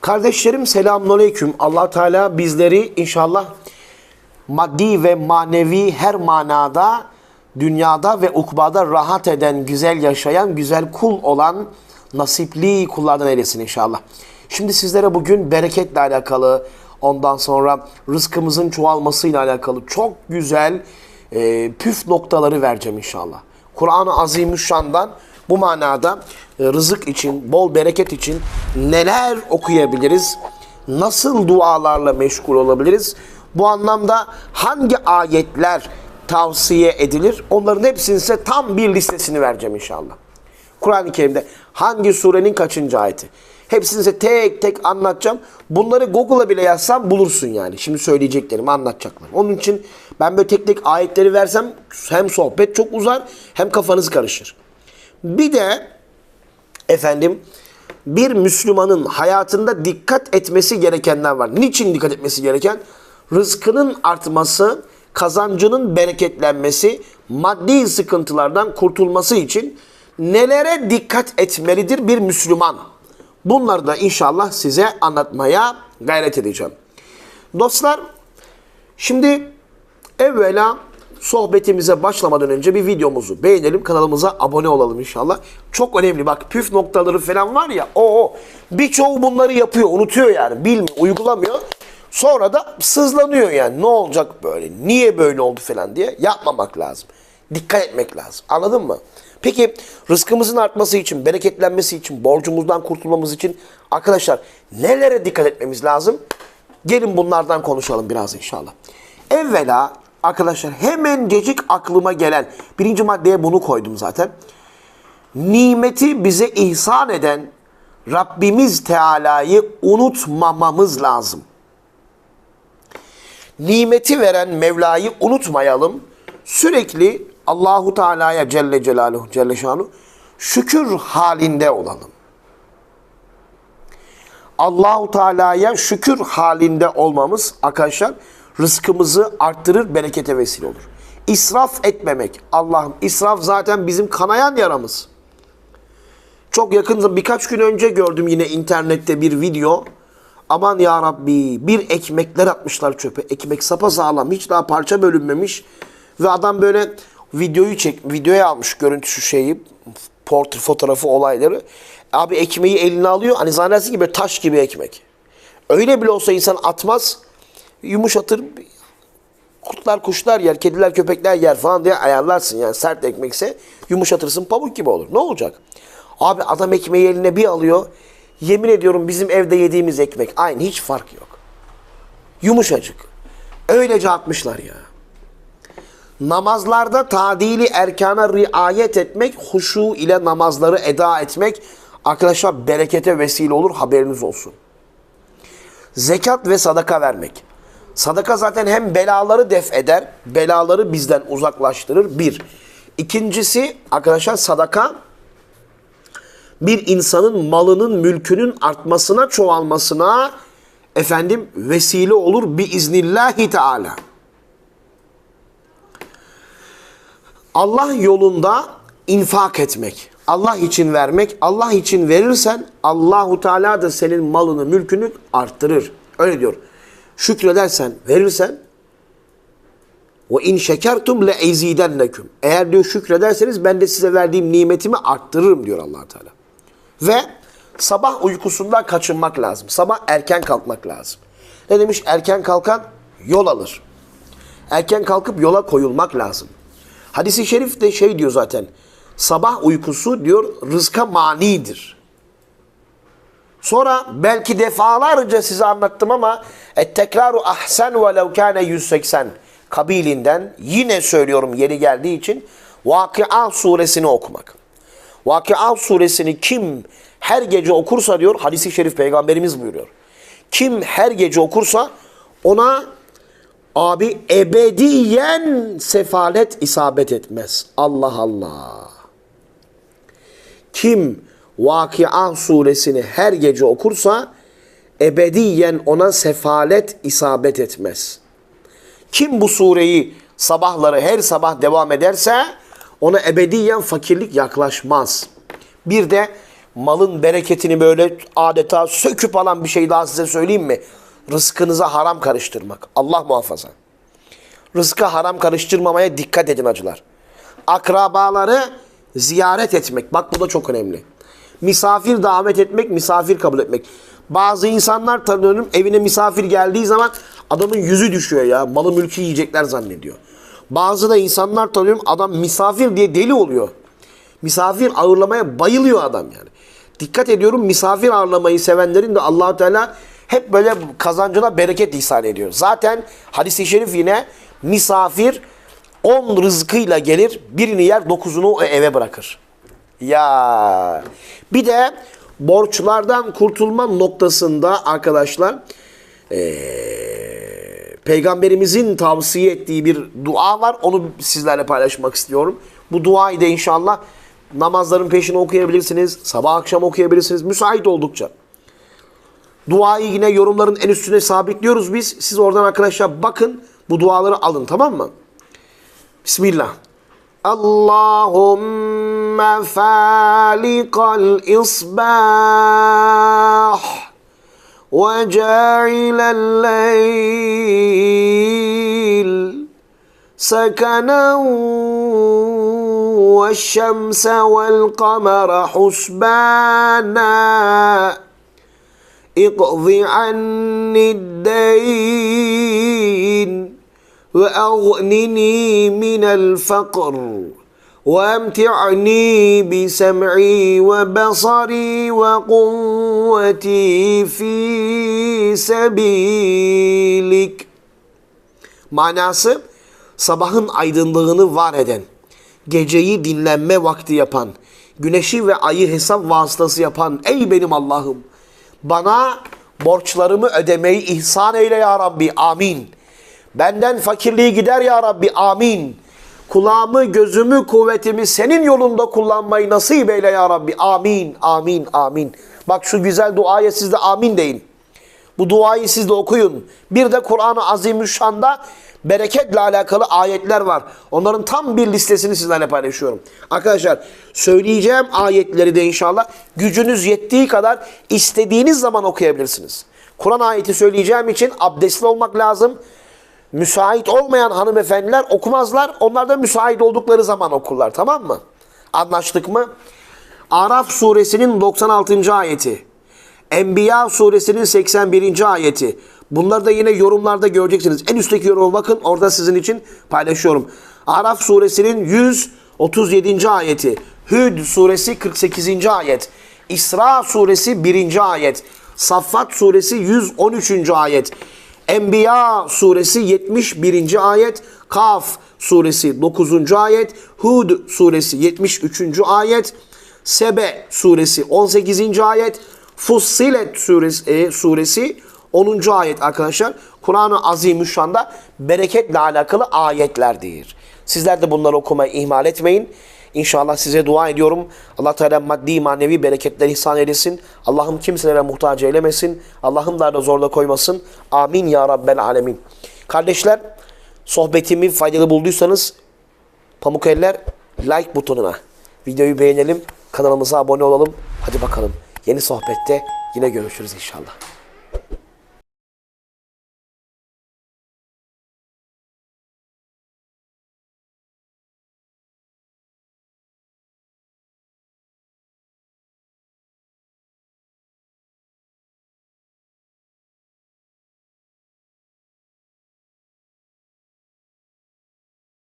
Kardeşlerim selamünaleyküm. Allah Teala bizleri inşallah maddi ve manevi her manada dünyada ve ukbada rahat eden, güzel yaşayan, güzel kul olan nasipli kullardan eylesin inşallah. Şimdi sizlere bugün bereketle alakalı, ondan sonra rızkımızın çoğalmasıyla alakalı çok güzel e, püf noktaları vereceğim inşallah. Kur'an-ı Azimüşşan'dan bu manada e, rızık için, bol bereket için neler okuyabiliriz? Nasıl dualarla meşgul olabiliriz? Bu anlamda hangi ayetler tavsiye edilir? Onların hepsini size tam bir listesini vereceğim inşallah. Kur'an-ı Kerim'de hangi surenin kaçıncı ayeti? Hepsini size tek tek anlatacağım. Bunları Google'a bile yazsam bulursun yani. Şimdi söyleyeceklerimi anlatacaklarım. Onun için ben böyle tek tek ayetleri versem hem sohbet çok uzar hem kafanız karışır. Bir de efendim bir Müslümanın hayatında dikkat etmesi gerekenler var. Niçin dikkat etmesi gereken? Rızkının artması, kazancının bereketlenmesi, maddi sıkıntılardan kurtulması için nelere dikkat etmelidir bir Müslüman? Bunları da inşallah size anlatmaya gayret edeceğim. Dostlar, şimdi evvela sohbetimize başlamadan önce bir videomuzu beğenelim, kanalımıza abone olalım inşallah. Çok önemli bak püf noktaları falan var ya o o. Birçoğu bunları yapıyor, unutuyor yani. Bilmiyor, uygulamıyor. Sonra da sızlanıyor yani. Ne olacak böyle? Niye böyle oldu falan diye yapmamak lazım. Dikkat etmek lazım. Anladın mı? Peki rızkımızın artması için, bereketlenmesi için, borcumuzdan kurtulmamız için arkadaşlar nelere dikkat etmemiz lazım? Gelin bunlardan konuşalım biraz inşallah. Evvela arkadaşlar hemen cecik aklıma gelen birinci maddeye bunu koydum zaten. Nimeti bize ihsan eden Rabbimiz Teala'yı unutmamamız lazım. Nimeti veren Mevla'yı unutmayalım. Sürekli Allahu Teala'ya Celle Celaluhu Celle Şanu şükür halinde olalım. Allahu Teala'ya şükür halinde olmamız arkadaşlar rızkımızı arttırır, berekete vesile olur. İsraf etmemek. Allah'ım israf zaten bizim kanayan yaramız. Çok yakın birkaç gün önce gördüm yine internette bir video. Aman ya Rabbi bir ekmekler atmışlar çöpe. Ekmek sapasağlam hiç daha parça bölünmemiş. Ve adam böyle videoyu çek, videoya almış görüntüsü şeyi, portre fotoğrafı olayları. Abi ekmeği eline alıyor. Hani zannedersin ki böyle taş gibi ekmek. Öyle bile olsa insan atmaz. Yumuşatır. Kurtlar kuşlar yer, kediler köpekler yer falan diye ayarlarsın. Yani sert ekmekse yumuşatırsın pamuk gibi olur. Ne olacak? Abi adam ekmeği eline bir alıyor. Yemin ediyorum bizim evde yediğimiz ekmek aynı hiç fark yok. Yumuşacık. Öylece atmışlar ya. Namazlarda tadili erkana riayet etmek, huşu ile namazları eda etmek arkadaşlar berekete vesile olur haberiniz olsun. Zekat ve sadaka vermek. Sadaka zaten hem belaları def eder, belaları bizden uzaklaştırır. Bir. İkincisi arkadaşlar sadaka bir insanın malının, mülkünün artmasına, çoğalmasına efendim vesile olur biiznillahi teala. Allah yolunda infak etmek, Allah için vermek, Allah için verirsen Allahu Teala da senin malını, mülkünü arttırır. Öyle diyor. Şükredersen, verirsen ve in şekertum le ezidennekum. Eğer diyor şükrederseniz ben de size verdiğim nimetimi arttırırım diyor Allah Teala. Ve sabah uykusundan kaçınmak lazım. Sabah erken kalkmak lazım. Ne demiş? Erken kalkan yol alır. Erken kalkıp yola koyulmak lazım. Hadis-i şerif de şey diyor zaten. Sabah uykusu diyor rızka manidir. Sonra belki defalarca size anlattım ama et tekraru ahsen ve lev kâne 180 kabilinden yine söylüyorum yeri geldiği için Vakıa suresini okumak. Vakıa suresini kim her gece okursa diyor hadisi şerif peygamberimiz buyuruyor. Kim her gece okursa ona abi ebediyen sefalet isabet etmez. Allah Allah. Kim Vakıa suresini her gece okursa ebediyen ona sefalet isabet etmez. Kim bu sureyi sabahları her sabah devam ederse ona ebediyen fakirlik yaklaşmaz. Bir de malın bereketini böyle adeta söküp alan bir şey daha size söyleyeyim mi? Rızkınıza haram karıştırmak. Allah muhafaza. Rızka haram karıştırmamaya dikkat edin acılar. Akrabaları ziyaret etmek. Bak bu da çok önemli. Misafir davet etmek, misafir kabul etmek. Bazı insanlar tanıyorum evine misafir geldiği zaman adamın yüzü düşüyor ya. Malı mülkü yiyecekler zannediyor. Bazı da insanlar tanıyorum adam misafir diye deli oluyor. Misafir ağırlamaya bayılıyor adam yani. Dikkat ediyorum misafir ağırlamayı sevenlerin de allah Teala hep böyle kazancına bereket ihsan ediyor. Zaten hadis-i şerif yine misafir on rızkıyla gelir birini yer dokuzunu o eve bırakır. Ya bir de borçlardan kurtulma noktasında arkadaşlar eee, peygamberimizin tavsiye ettiği bir dua var. Onu sizlerle paylaşmak istiyorum. Bu duayı da inşallah namazların peşine okuyabilirsiniz. Sabah akşam okuyabilirsiniz. Müsait oldukça. Duayı yine yorumların en üstüne sabitliyoruz biz. Siz oradan arkadaşlar bakın. Bu duaları alın tamam mı? Bismillah. اللهم فالق الإصباح وجاعل الليل سكنا والشمس والقمر حسبانا اقض عني الدين وأغنني من الفقر وامتعني بسمعي وبصري وقوتي في سبيلك Manası sabahın aydınlığını var eden, geceyi dinlenme vakti yapan, güneşi ve ayı hesap vasıtası yapan ey benim Allah'ım bana borçlarımı ödemeyi ihsan eyle ya Rabbi amin. Benden fakirliği gider ya Rabbi amin. Kulağımı, gözümü, kuvvetimi senin yolunda kullanmayı nasip eyle ya Rabbi amin, amin, amin. Bak şu güzel duaya siz de amin deyin. Bu duayı siz de okuyun. Bir de Kur'an-ı Azimüşşan'da bereketle alakalı ayetler var. Onların tam bir listesini sizlerle paylaşıyorum. Arkadaşlar söyleyeceğim ayetleri de inşallah gücünüz yettiği kadar istediğiniz zaman okuyabilirsiniz. Kur'an ayeti söyleyeceğim için abdestli olmak lazım. Müsait olmayan hanımefendiler okumazlar. Onlar da müsait oldukları zaman okurlar tamam mı? Anlaştık mı? Araf suresinin 96. ayeti. Enbiya suresinin 81. ayeti. Bunları da yine yorumlarda göreceksiniz. En üstteki yoruma bakın orada sizin için paylaşıyorum. Araf suresinin 137. ayeti. Hüd suresi 48. ayet. İsra suresi 1. ayet. Saffat suresi 113. ayet. Enbiya suresi 71. ayet. Kaf suresi 9. ayet. Hud suresi 73. ayet. Sebe suresi 18. ayet. Fussilet suresi, e, suresi 10. ayet arkadaşlar. Kur'an-ı Azimüşşan'da bereketle alakalı ayetlerdir. Sizler de bunları okumayı ihmal etmeyin. İnşallah size dua ediyorum. Allah Teala maddi manevi bereketler ihsan eylesin. Allah'ım kimselere muhtaç eylemesin. Allah'ım da zorla koymasın. Amin ya Rabbel alemin. Kardeşler sohbetimi faydalı bulduysanız Pamuk Eller like butonuna videoyu beğenelim. Kanalımıza abone olalım. Hadi bakalım yeni sohbette yine görüşürüz inşallah.